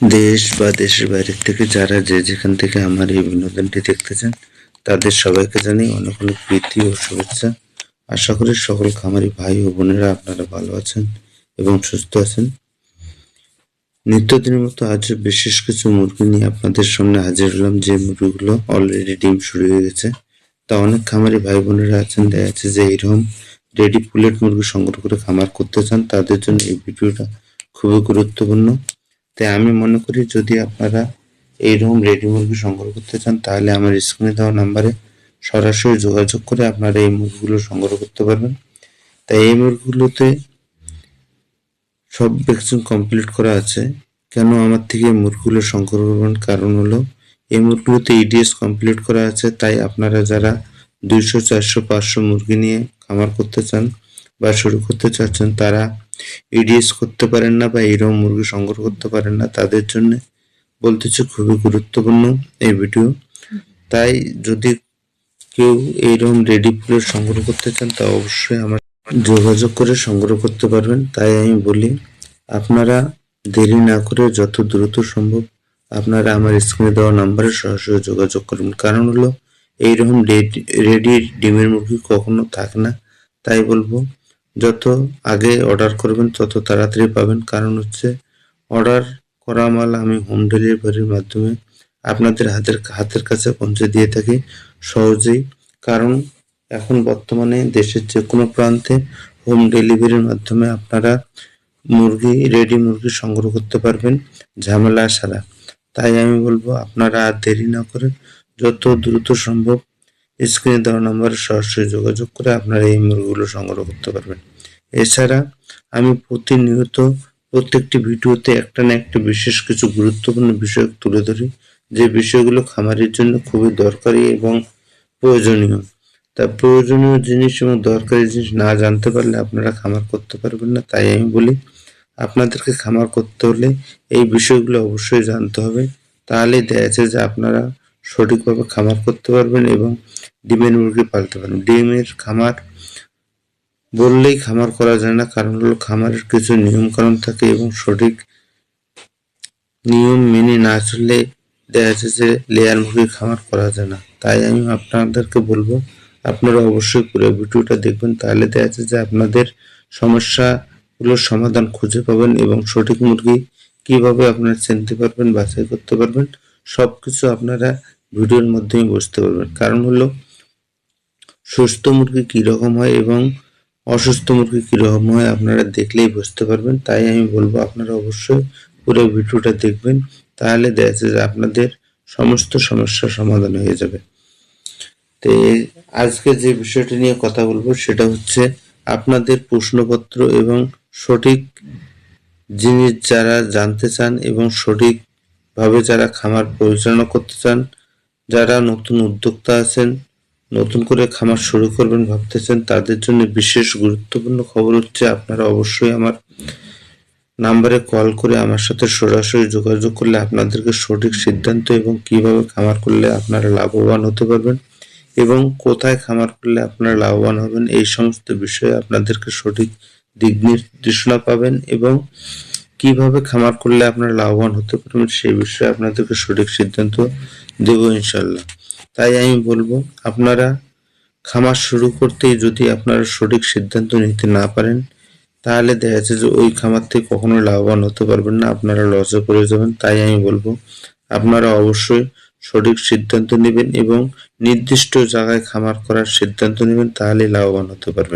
দেশ বা দেশের বাইরের থেকে যারা যে যেখান থেকে আমার এই বিনোদনটি দেখতেছেন, তাদের সবাইকে জানি অনেক অনেক প্রীতি ও শুভেচ্ছা। আশা করি সকল খামারি ভাই ও বোনেরা আপনারা ভালো আছেন এবং সুস্থ আছেন। নিত্যদিনের মতো আজ বিশেষ কিছু মুরগি নিয়ে আপনাদের সামনে হাজির হলাম। যে মুরগিগুলো অলরেডি ডিম শুরু হয়ে গেছে। তা অনেক খামারি ভাই বোনেরা আছেন, দেখা যাচ্ছে যে এইরকম রেডি পুলেট মুরগি সংগ্রহ করে খামার করতে চান। তাদের জন্য এই ভিডিওটা খুবই গুরুত্বপূর্ণ। তাই আমি মনে করি যদি আপনারা এইরকম রেডি মুরগি সংগ্রহ করতে চান, তাহলে আমার স্ক্রিনে দেওয়া নাম্বারে সরাসরি যোগাযোগ করে আপনারা এই মুরগিগুলো সংগ্রহ করতে পারবেন। তাই এই মুরগিগুলোতে সব ভ্যাকসিন কমপ্লিট করা আছে। কেন আমার থেকে এই মুরগিগুলো সংগ্রহ করবেন? কারণ হলো, এই মুরগিগুলোতে ইডিএস কমপ্লিট করা আছে, তাই আপনারা যারা দুইশো, চারশো, পাঁচশো মুরগি নিয়ে খামার করতে চান বা শুরু করতে চাচ্ছেন, তারা ইডিএস করতে পারেন না বা এরকম মুরগি সংগ্রহ করতে পারেন না, তাদের জন্য বলতেছি খুবই গুরুত্বপূর্ণ এই ভিডিও তাই যদি কেউ এইরকম রেডি ফুলের সংগ্রহ করতে চান, তা অবশ্যই আমার যোগাযোগ করে সংগ্রহ করতে পারবেন। তাই আমি বলি, আপনারা দেরি না করে যত দ্রুত সম্ভব আপনারা আমার স্ক্রিনে দেওয়া নাম্বারে সরাসরি যোগাযোগ করুন। কারণ হলো এইরকম রেডি ডিমের মুরগি কখনো থাকে না। তাই বলব যত আগে অর্ডার করবেন, তত তাড়াতাড়ি পাবেন। কারণ হচ্ছে অর্ডার করা মাল আমি হোম ডেলিভারির মাধ্যমে আপনাদের হাতের হাতের কাছে পৌঁছে দিয়ে থাকি সহজেই। কারণ এখন বর্তমানে দেশের যে কোনো প্রান্তে হোম ডেলিভারির মাধ্যমে আপনারা মুরগি রেডি মুরগি সংগ্রহ করতে পারবেন, ঝামেলা সারা তাই আমি বলব, আপনারা আর দেরি না করে যত দ্রুত সম্ভব স্ক্রিনে দেওয়া নম্বরে সরাসরি যোগাযোগ করে আপনারা এই মুরগিগুলো সংগ্রহ করতে পারবেন। এছাড়া আমি প্রতিনিয়ত প্রত্যেকটি ভিডিওতে একটা না একটা বিশেষ কিছু গুরুত্বপূর্ণ বিষয় তুলে ধরি। যে বিষয়গুলো খামারের জন্য খুবই দরকারি এবং প্রয়োজনীয়। তা প্রয়োজনীয় জিনিস এবং দরকারি জিনিস না জানতে পারলে আপনারা খামার করতে পারবেন না, তাই আমি বলি আপনাদেরকে খামার করতে হলে এই বিষয়গুলো অবশ্যই জানতে হবে। তাহলেই দেখা যে আপনারা সঠিকভাবে খামার করতে পারবেন এবং ডিমের মুরগি পালতে পারবেন। ডিমের খামার বললেই খামার করা যায় না, কারণ হলো খামারের কিছু নিয়ম কানুন থাকে এবং সঠিক নিয়ম মেনে না চললে দেখা যাচ্ছে যে লেয়ার মুরগি খামার করা যায় না। তাই আমি আপনাদেরকে বলব, আপনারা অবশ্যই পুরো ভিডিওটা দেখবেন, তাহলে দেখা যাচ্ছে যে আপনাদের সমস্যাগুলোর সমাধান খুঁজে পাবেন এবং সঠিক মুরগি কীভাবে আপনারা চিনতে পারবেন, বাছাই করতে পারবেন, সবকিছু আপনারা ভিডিওর মাধ্যমে বুঝতে পারবেন। কারণ হলো, সুস্থ মুরগি কীরকম হয় এবং অসুস্থ মুরগি কীরকম হয় আপনারা দেখলেই বুঝতে পারবেন। তাই আমি বলব, আপনারা অবশ্যই পুরো ভিডিওটা দেখবেন, তাহলে দেখা যাচ্ছে যে আপনাদের সমস্ত সমস্যার সমাধান হয়ে যাবে। তো আজকে যে বিষয়টি নিয়ে কথা বলব, সেটা হচ্ছে আপনাদের প্রশ্নপত্র এবং সঠিক জিনিস যারা জানতে চান এবং সঠিকভাবে যারা খামার পরিচালনা করতে চান যারা নতুন উদ্যোক্তা আছেন, নতুন করে খামার শুরু করবেন ভাবতেছেন, তাদের জন্য বিশেষ গুরুত্বপূর্ণ খবর হচ্ছে আপনারা অবশ্যই আমার নাম্বারে কল করে আমার সাথে সরাসরি যোগাযোগ করলে আপনাদেরকে সঠিক সিদ্ধান্ত এবং কীভাবে খামার করলে আপনারা লাভবান হতে পারবেন এবং কোথায় খামার করলে আপনারা লাভবান হবেন, এই সমস্ত বিষয়ে আপনাদেরকে সঠিক দিক নির্দেশনা পাবেন এবং কীভাবে খামার করলে আপনারা লাভবান হতে পারবেন সেই বিষয়ে আপনাদেরকে সঠিক সিদ্ধান্ত দেব ইনশাল্লাহ তাই আমি বলব, আপনারা খামার শুরু করতেই যদি আপনারা সঠিক সিদ্ধান্ত নিতে না পারেন, তাহলে দেখা যাচ্ছে যে ওই খামার থেকে কখনো লাভবান হতে পারবেন না, আপনারা লসে পড়ে যাবেন। তাই আমি বলব, আপনারা অবশ্যই সঠিক সিদ্ধান্ত নেবেন এবং নির্দিষ্ট জায়গায় খামার করার সিদ্ধান্ত নেবেন তাহলে লাভবান হতে পারবেন।